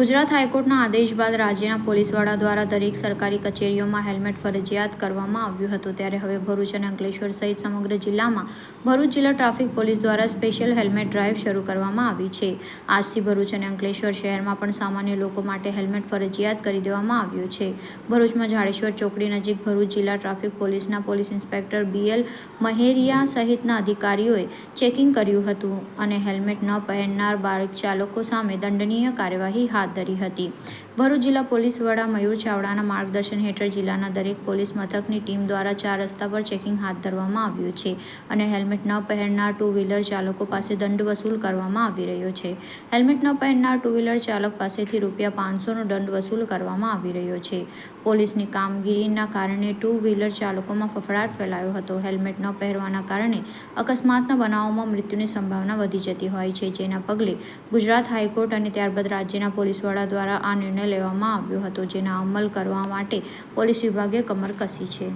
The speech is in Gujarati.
ગુજરાત હાઈકોર્ટના આદેશ બાદ રાજ્યના પોલીસ વડા દ્વારા દરેક સરકારી કચેરીઓમાં હેલ્મેટ ફરજિયાત કરવામાં આવ્યું હતું. ત્યારે હવે ભરૂચ અને અંકલેશ્વર સહિત સમગ્ર જિલ્લામાં ભરૂચ જિલ્લા ટ્રાફિક પોલીસ દ્વારા સ્પેશિયલ હેલ્મેટ ડ્રાઈવ શરૂ કરવામાં આવી છે. આજથી ભરૂચ અને અંકલેશ્વર શહેરમાં પણ સામાન્ય લોકો માટે હેલ્મેટ ફરજિયાત કરી દેવામાં આવ્યું છે. ભરૂચમાં જાડેશ્વર ચોકડી નજીક ભરૂચ જિલ્લા ટ્રાફિક પોલીસના પોલીસ ઇન્સ્પેક્ટર બીએલ મહેરિયા સહિતના અધિકારીઓએ ચેકિંગ કર્યું હતું અને હેલ્મેટ ન પહેરનાર બાઇક ચાલકો સામે દંડનીય કાર્યવાહી હાથ ધરી હતી. ભરૂચ જિલ્લા પોલીસ વડા મયુર ચાવડાના માર્ગદર્શન હેઠળ જિલ્લાના દરેક પોલીસ મથકની ટીમ દ્વારા ચાર રસ્તા પર ચેકિંગ હાથ ધરવામાં આવ્યું છે અને હેલ્મેટ ન પહેરનાર ટુ વ્હીલર ચાલકો પાસે દંડ વસૂલ કરવામાં આવી રહ્યો છે. હેલ્મેટ ન પહેરનાર ટુ વ્હીલર ચાલક પાસેથી રૂપિયા પાંચસોનો દંડ વસૂલ કરવામાં આવી રહ્યો છે. પોલીસની કામગીરીના કારણે ટુ વ્હીલર ચાલકોમાં ફફડાટ ફેલાયો હતો. હેલ્મેટ ન પહેરવાના કારણે અકસ્માતના બનાવોમાં મૃત્યુની સંભાવના વધી જતી હોય છે. જેના પગલે ગુજરાત હાઈકોર્ટ અને ત્યારબાદ રાજ્યના પોલીસ દ્વારા આ નિર્ણય લેવામાં આવ્યો હતો, જેના અમલ કરવા માટે પોલીસ વિભાગે કમર કસી છે.